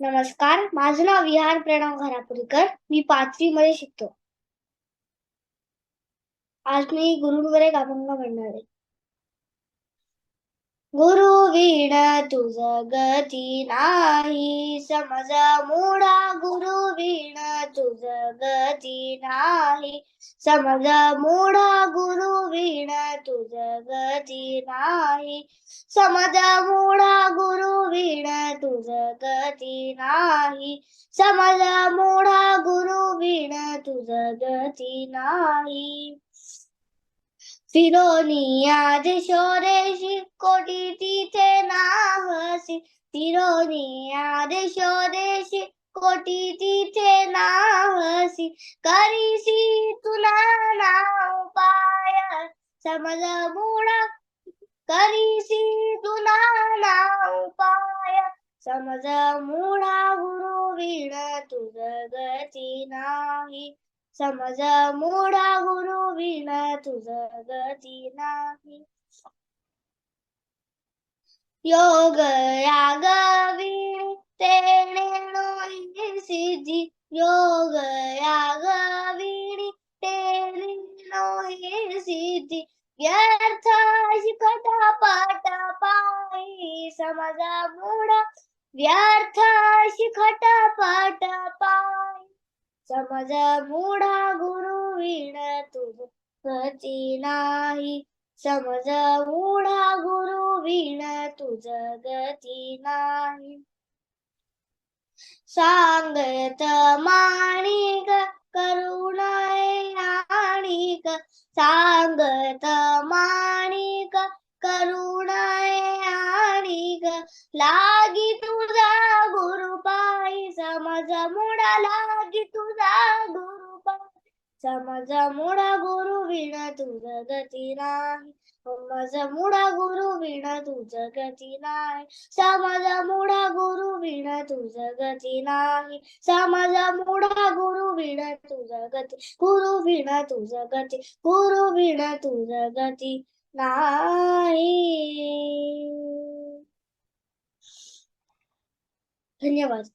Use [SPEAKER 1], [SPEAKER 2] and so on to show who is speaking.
[SPEAKER 1] नमस्कार माझं नाव विहार प्रणव घरापुरीकर. मी पाचवी मध्ये शिकतो. आज मी गुरुंवर एक अभंग म्हणणार आहे. गुरु विण तुझ गती नाही. समज मोडा गुरु विण तुझ गती नाही. समज मोडा नाही. समज मोडा गुरु विण तुझ गती नाही. समज मोडा गुरु विण तुझ गती नाही. फिरोनिया देशोदेशी कोटी तिथे नाहसी. फिरोनिया देशोदेशी कोटी तिथे नाहसी. करीसी तुला नाव पाय. समज मोडा करीसी तुला ना उपाय समज मुळा गुरु विण तुझ गती नाही समज मुळा गुरु विण तुझ गती नाही योग राग विणी तेणे सिद्धी योग राग विणी सिद्धी पायी समज मोडा व्यर्थ शिकटा पाठ पाय. समज मोडा गुरु विण तुझ गती नाही. समज मोडा गुरु विण तुझ गती नाही. सांगत माणिक करुणाय आणिक सा लागी तुझा गुरु पायी समज मोडा लागी तुझा गुरु पायी. समज मोडा गुरु विण तुझ गती नाही. समज मुडा गुरु विण तुझ गती नाही. समज मोडा गुरु विण तुझ गती नाही. समज मोडा गुरु विण तुझ गती गुरु विण तुझ गती गुरु विण तुझ गती नाही. гневать.